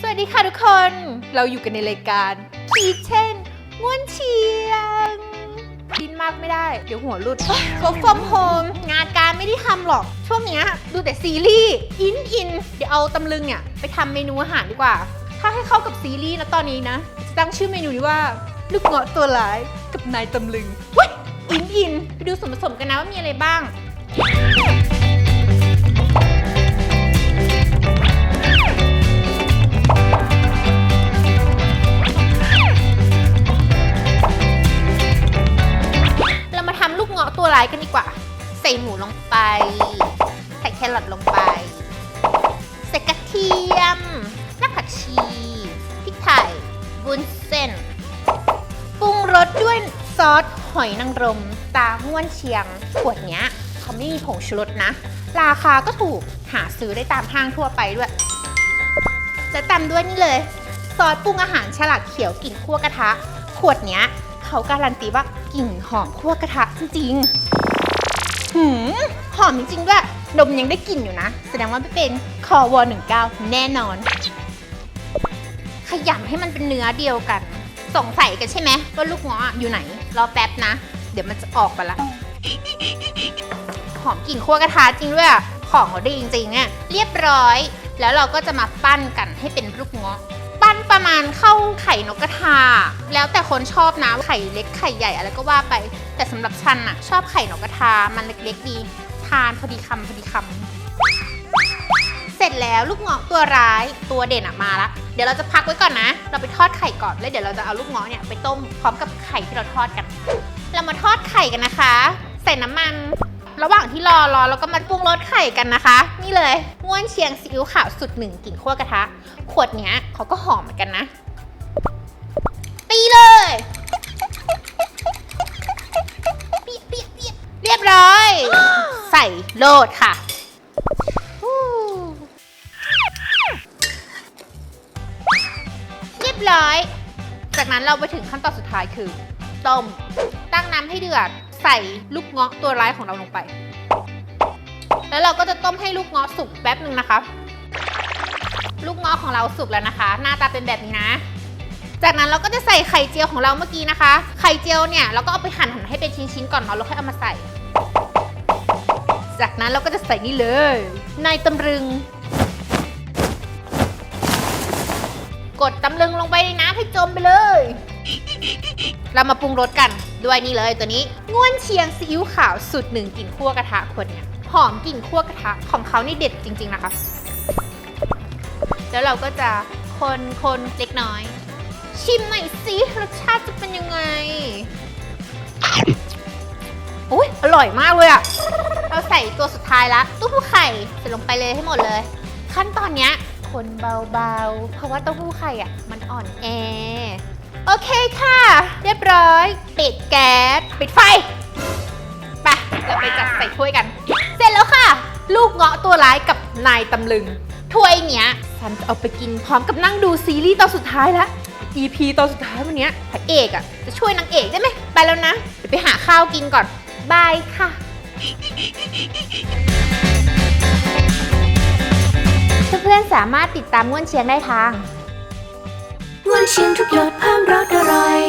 สวัสดีค่ะทุกคน เราอยู่กันในรายการคีเช่นง่วนเชียงดินมากไม่ได้ เดี๋ยวหัวหลุดก็ฟอมโฮมงานการไม่ได้ทำหรอก ช่วงเนี้ยดูแต่ซีรีส์อินอินเดี๋ยวเอาตำลึงเนี่ย ไปทำเมนูอาหารดีกว่า ถ้าให้เข้ากับซีรีส์นะตอนนี้นะจะตั้งชื่อเมนูนี้ว่าลูกเงาะตัวร้ายกับนายตำลึงเว้ยอินอินไปดูส่วนผสมกันนะว่ามีอะไรบ้าง ร้ายกันดีกว่า ใส่หมูลงไป ใส่แครอทลงไป ใส่กระเทียมรากผักชีพริกไทยบุญเส้น ปรุงรสด้วยซอสหอยนางรม ตาห้วนเชียง ขวดเนี้ยเขาไม่มีผงชูรสนะ ราคาก็ถูกหาซื้อได้ตามห้างทั่วไปด้วย จะตามด้วยนี่เลย ซอสปรุงอาหารฉลากเขียวกลิ่นคั่วกระทะ ขวดเนี้ย เขาการันตีว่ากลิ่นหอมคั่วกระทะจริงๆหืมหอมจริงๆด้วยดมยังได้กลิ่นอยู่นะ แสดงว่าไม่เป็นคอวอ19 แน่นอน ขยำให้มันเป็นเนื้อเดียวกัน สงสัยกันใช่ไหมว่าลูกเงาะอยู่ไหน รอแป๊บนะ เดี๋ยวมันจะออกมาละ หอมกลิ่นคั่วกระทะจริงด้วยของเขาดีจริงๆเนี่ยเรียบร้อย แล้วเราก็จะมาปั้นกันให้เป็นลูกเงาะปั้นประมาณเข้าไข่นกกระทา แล้วแต่คนชอบนะไข่เล็กไข่ใหญ่อะไรก็ว่าไป แต่สำหรับฉันอะชอบไข่นกกระทา มันเล็กๆดี ทานพอดีคำพอดีคำเสร็จแล้วลูกเงาะตัวร้ายตัวเด่นอะมาละเดี๋ยวเราจะพักไว้ก่อนนะ เราไปทอดไข่ก่อนแล้วเดี๋ยวเราจะเอาลูกเงาะเนี่ยไปต้มพร้อมกับไข่ที่เราทอดกัน เรามาทอดไข่กันนะคะ ใส่น้ำมันระหว่างที่รอรอเราก็มาปรุงรสไข่กันนะคะ นี่เลยง่วนเชียงซีอิ๊วขาวสุดหนึ่งกลิ่นคั่วกระทะ ขวดเนี้ยเขาก็หอมเหมือนกันนะ โลดค่ะเรียบร้อย จากนั้นเราไปถึงขั้นตอนสุดท้ายคือต้ม ตั้งน้ำให้เดือด ใส่ลูกเงาะตัวร้ายของเราลงไป แล้วเราก็จะต้มให้ลูกเงาะสุกแป๊บหนึ่งนะคะ ลูกเงาะของเราสุกแล้วนะคะ หน้าตาเป็นแบบนี้นะ จากนั้นเราก็จะใส่ไข่เจียวของเราเมื่อกี้นะคะ ไข่เจียวเนี่ยเราก็เอาไปหั่นหั่นให้เป็นชิ้นๆก่อนเนาะแล้วค่อยเอามาใส่ จากนั้นเราก็จะใส่นี่เลยนายตำลึง กดตำลึงลงไปในน้ำให้จมไปเลย เรามาปรุงรสกันด้วยนี่เลยตัวนี้ง่วนเชียงซีอิ๊วขาวสูตรหนึ่งกลิ่นคั่วกระทะคนเนี่ยหอมกลิ่นคั่วกระทะของเขานี่เด็ดจริง ๆ นะคะ แล้วเราก็จะคนคนเล็กน้อย ชิมหน่อยสิรสชาติจะเป็นยังไงอุ้ยอร่อยมากเลยอะ เราใส่ตัวสุดท้ายละตู้หู้ไข่ใส่ลงไปเลยให้หมดเลย ขั้นตอนเนี้ยคนเบาๆ เพราะว่าเต้าหู้ไข่อะมันอ่อนแอ โอเคค่ะ เรียบร้อย ปิดแก๊ส ปิดไฟไปเราไปจัดใส่ถ้วยกัน เสร็จแล้วค่ะ ลูกเงาะตัวร้ายกับนายตำลึง ถ้วยเนี้ยฉันจะเอาไปกินพร้อมกับนั่งดูซีรีส์ตอนสุดท้ายแล้ว EP ตอนสุดท้ายวันเนี้ยพระเอกอะจะช่วยนางเอกได้ไหม ไปแล้วนะ เดี๋ยวไปหาข้าวกินก่อน บายค่ะ เพื่อนๆสามารถติดตามง่วนเชียงได้ทาง ม่วนเชียงทุกหยดเพิ่มรสอร่อย